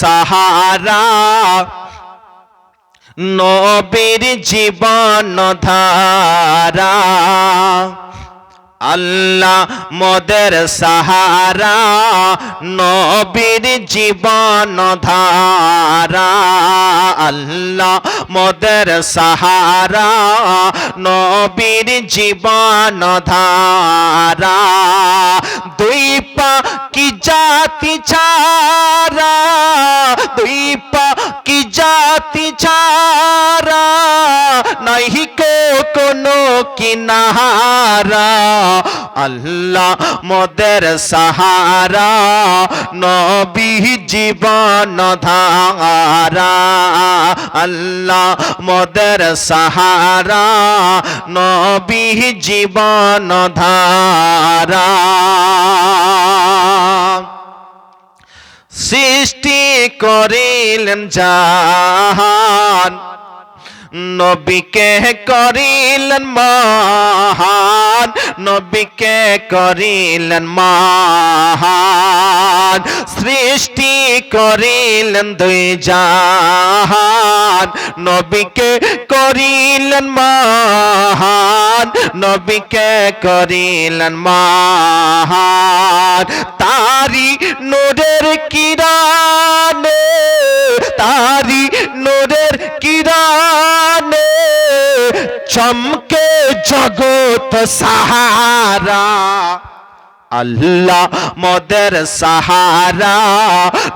সাহারা। নবীর জীবন ধারা। আল্লাহ মদের সাহারা। নবীর জীবন ধারা। আল্লাহ মদের সাহারা। নবীর জীবন ধারা। দুই পা কি জাতি ছাড়া দুই পা কি জাতি ছাড়া? নাহি কো কোনো কিনারা আল্লাহ মদের সাহারা, নবী জীবন ধারা। আল্লাহ মদের সাহারা, নবী জীবন ধারা। সৃষ্টি করিলেন জাহান। নবীকে করিলেন মহান, নবীকে করিলেন মহান। সৃষ্টি করিলেন দুই জাহান, নবীকে করিলেন মহান, নবীকে করিলেন মহান। তারি নোডের কিরানে তারি নোডের কিরানে চমকে জগৎ সাহারা। আল্লাহ মদের সাহারা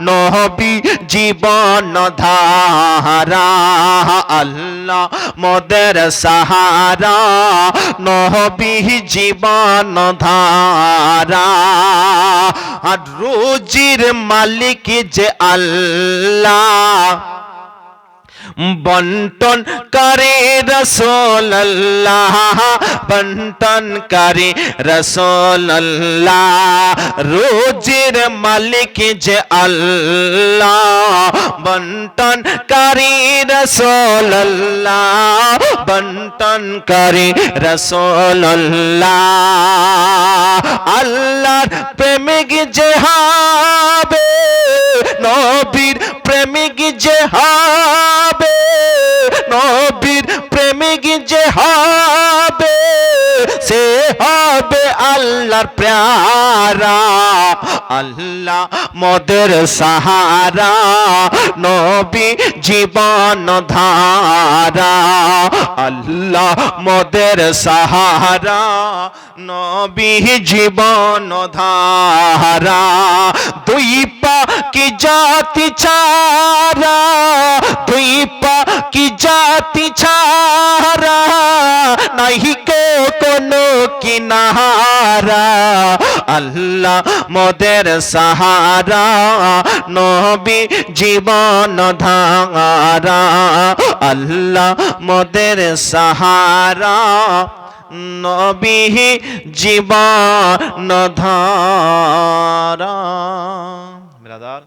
নহবি জীবন ধারা। আল্লাহ মদের সাহারা নহবি জীবন ধারা। আর রুজির মালিক যে আল্লাহ। বন্টন করে রসোল্লাহ বন্টন করে রসোল্লাহ। রোজের মালিক যে আল্লাহ বন্টন করে রসোল্লাহ বন্টন করে রসোল্লাহ। আল্লাহর প্রেমিক যে হবে, নবীর প্রেমিক যে হবে নবীর প্রেমিক যে হবে, সে হবে আল্লাহর প্যারা, আল্লাহ মদের সাহারা, নবী জীবন ধারা, আল্লাহ মদের সাহারা, নবী জীবন ধারা, দুই পা কি জাতি ছাড়া দুই পা কি জাতি ছাড়া নাহি কো কোনো কিনারা। আল্লাহ মদের সাহারা, নবী জীবন ধারা। আল্লাহ মদের সাহারা, নবী জীবন ধারা। ব্রাদার